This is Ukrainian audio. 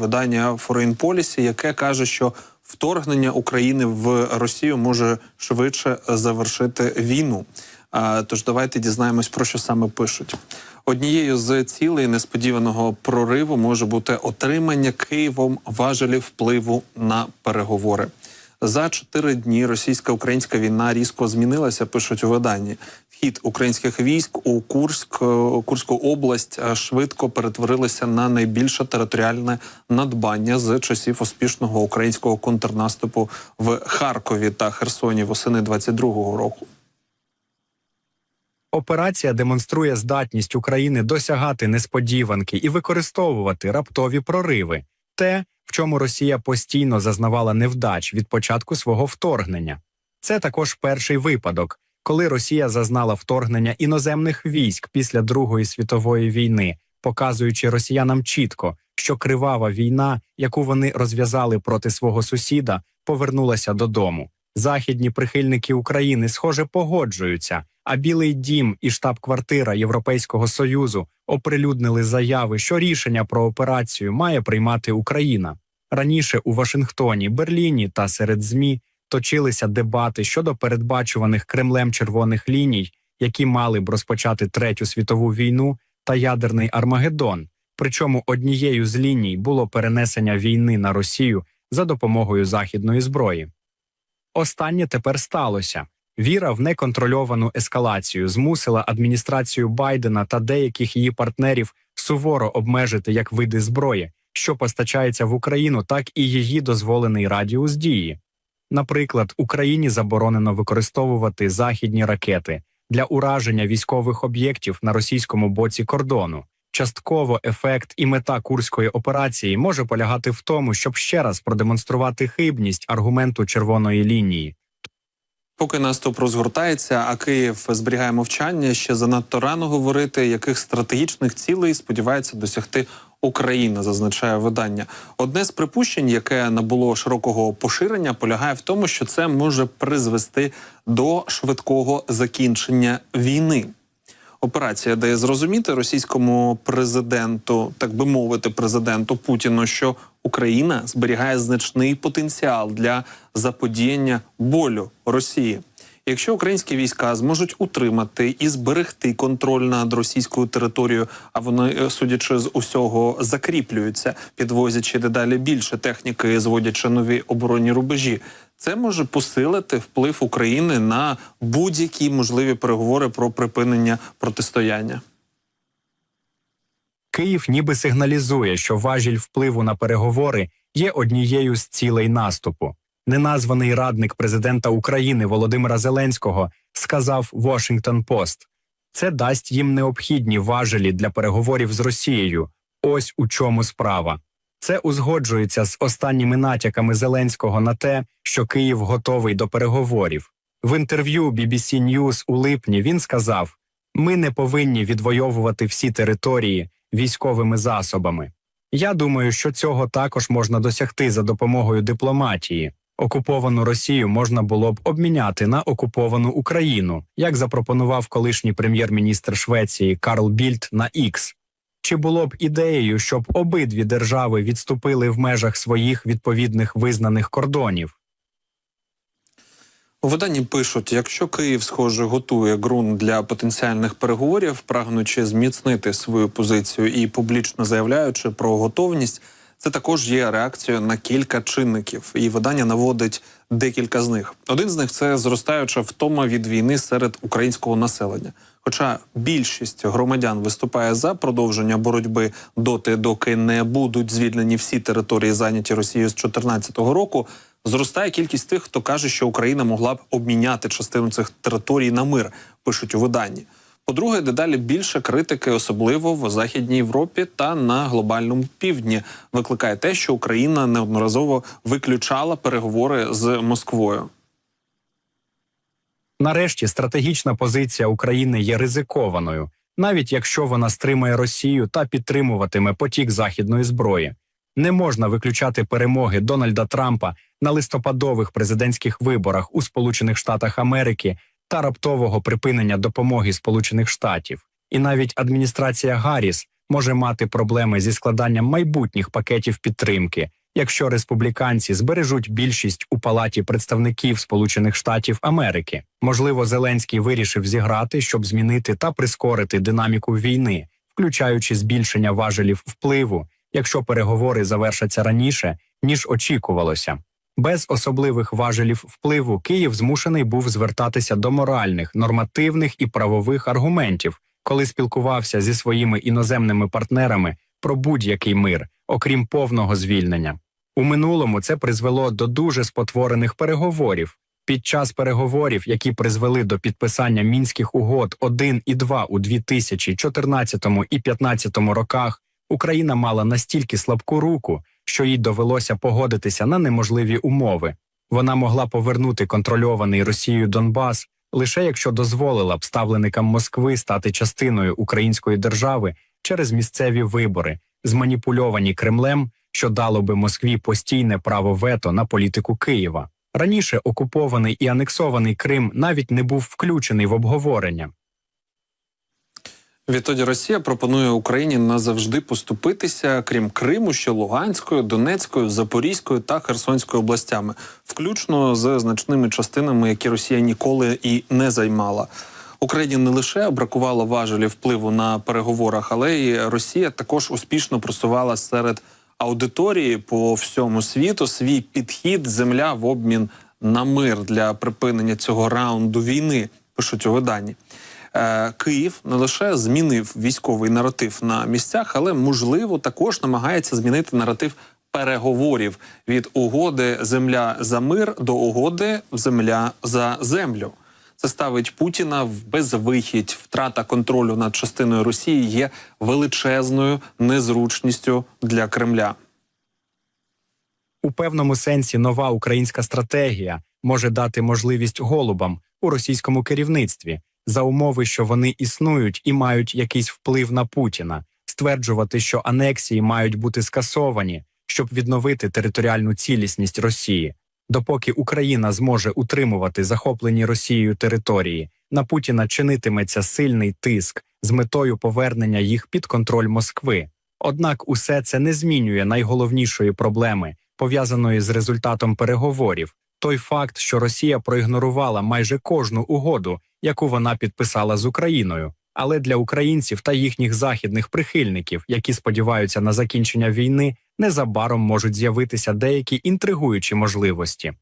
видання Foreign Policy, яке каже, що вторгнення України в Росію може швидше завершити війну. Тож давайте дізнаємось про що саме пишуть. Однією з цілей несподіваного прориву може бути отримання Києвом важелів впливу на переговори. За чотири дні російсько-українська війна різко змінилася. Пишуть у виданні. Вхід українських військ у Курськ, е, Курську область е, швидко перетворилися на найбільше територіальне надбання з часів успішного українського контрнаступу в Харкові та Херсоні восени 22-го року. Операція демонструє здатність України досягати несподіванки і використовувати раптові прориви, те, в чому Росія постійно зазнавала невдач від початку свого вторгнення. Це також перший випадок, коли Росія зазнала вторгнення іноземних військ після Другої світової війни, показуючи росіянам чітко, що кривава війна, яку вони розв'язали проти свого сусіда, повернулася додому. Західні прихильники України, схоже, погоджуються. А Білий Дім і штаб-квартира Європейського союзу оприлюднили заяви, що рішення про операцію має приймати Україна. Раніше у Вашингтоні, Берліні та серед змі точилися дебати щодо передбачуваних Кремлем червоних ліній, які мали б розпочати третю світову війну та ядерний Армагеддон. Причому однією з ліній було перенесення війни на Росію за допомогою західної зброї. Останнє тепер сталося. Віра в неконтрольовану ескалацію змусила адміністрацію Байдена та деяких її партнерів суворо обмежити як види зброї, що постачається в Україну, так і її дозволений радіус дії. Наприклад, Україні заборонено використовувати західні ракети для ураження військових об'єктів на російському боці кордону. Частково ефект і мета курської операції може полягати в тому, щоб ще раз продемонструвати хибність аргументу червоної лінії. Поки наступ розгортається, а Київ зберігає мовчання, ще занадто рано говорити, яких стратегічних цілей сподівається досягти Україна, зазначає видання. Одне з припущень, яке набуло широкого поширення, полягає в тому, що це може призвести до швидкого закінчення війни. Операція дає зрозуміти російському президенту, так би мовити, президенту Путіну, що Україна зберігає значний потенціал для заподіяння болю Росії. Якщо українські війська зможуть утримати і зберегти контроль над російською територією, а вони, е, судячи з усього, закріплюються, підвозячи дедалі більше техніки, зводячи нові оборонні рубежі, це може посилити вплив України на будь-які можливі переговори про припинення протистояння. Київ ніби сигналізує, що важіль впливу на переговори є однією з цілей наступу. Неназваний радник президента України Володимира Зеленського сказав Washington Post. Це дасть їм необхідні важелі для переговорів з Росією. Ось у чому справа. Це узгоджується з останніми натяками Зеленського на те, що Київ готовий до переговорів. В інтерв'ю BBC News у липні він сказав: ми не повинні відвоювати всі території військовими засобами. Я думаю, що цього також можна досягти за допомогою дипломатії. Окуповану Росію можна було б обміняти на окуповану Україну, як запропонував колишній прем'єр-міністр Швеції Карл Більд на X. Чи було б ідеєю, щоб обидві держави відступили в межах своїх відповідних визнаних кордонів? У виданні пишуть: якщо Київ, схоже, готує ґрунт для потенціальних переговорів, прагнучи зміцнити свою позицію і публічно заявляючи про готовність, це також є реакцією на кілька чинників. І видання наводить декілька з них. Один з них це зростаюча втома від війни серед українського населення. Хоча більшість громадян виступає за продовження боротьби доти, доки не будуть звільнені всі території, зайняті Росією з 2014 року. Зростає кількість тих, хто каже, що Україна могла б обміняти частину цих територій на мир, пишуть у виданні. По-друге, дедалі більше критики, особливо в Західній Європі та на глобальному півдні, викликає те, що Україна неодноразово виключала переговори з Москвою. Нарешті стратегічна позиція України є ризикованою, навіть якщо вона стримає Росію та підтримуватиме потік західної зброї. Не можна виключати перемоги Дональда Трампа на листопадових президентських виборах у Сполучених Штатах Америки та раптового припинення допомоги Сполучених Штатів. І навіть адміністрація Гарріс може мати проблеми зі складанням майбутніх пакетів підтримки, якщо республіканці збережуть більшість у палаті представників Сполучених Штатів Америки. Можливо, Зеленський вирішив зіграти, щоб змінити та прискорити динаміку війни, включаючи збільшення важелів впливу, якщо переговори завершаться раніше ніж очікувалося. Без особливих важелів впливу Київ змушений був звертатися до моральних, нормативних і правових аргументів, коли спілкувався зі своїми іноземними партнерами про будь-який мир, окрім повного звільнення. У минулому це призвело до дуже спотворених переговорів. Під час переговорів, які призвели до підписання мінських угод 1 і 2 у 2014 і 2015 роках, Україна мала настільки слабку руку, що їй довелося погодитися на неможливі умови. Вона могла повернути контрольований Росією Донбас лише якщо дозволила б ставленикам Москви стати частиною української держави через місцеві вибори, зманіпульовані Кремлем, що дало би Москві постійне право вето на політику Києва. Раніше окупований і анексований Крим навіть не був включений в обговорення. Відтоді Росія пропонує Україні назавжди поступитися, крім Криму, ще Луганською, Донецькою, Запорізькою та Херсонською областями, включно з значними частинами, які Росія ніколи і не займала. Україні не лише бракувало важелів впливу на переговорах, але й Росія також успішно просувала серед аудиторії по всьому світу свій підхід земля в обмін на мир для припинення цього раунду війни. Пишуть у виданні. Е, Київ не лише змінив військовий наратив на місцях, але можливо також намагається змінити наратив переговорів від угоди земля за мир до угоди земля за землю. Це ставить Путіна в безвихідь. Втрата контролю над частиною Росії є величезною незручністю для Кремля. У певному сенсі нова українська стратегія може дати можливість голубам у російському керівництві за умови, що вони існують і мають якийсь вплив на Путіна, стверджувати, що анексії мають бути скасовані, щоб відновити територіальну цілісність Росії. Допоки Україна зможе утримувати захоплені Росією території, на Путіна чинитиметься сильний тиск з метою повернення їх під контроль Москви. Однак усе це не змінює найголовнішої проблеми, пов'язаної з результатом переговорів. Той факт, що Росія проігнорувала майже кожну угоду, яку вона підписала з Україною. Але для українців та їхніх західних прихильників, які сподіваються на закінчення війни, незабаром можуть з'явитися деякі інтригуючі можливості.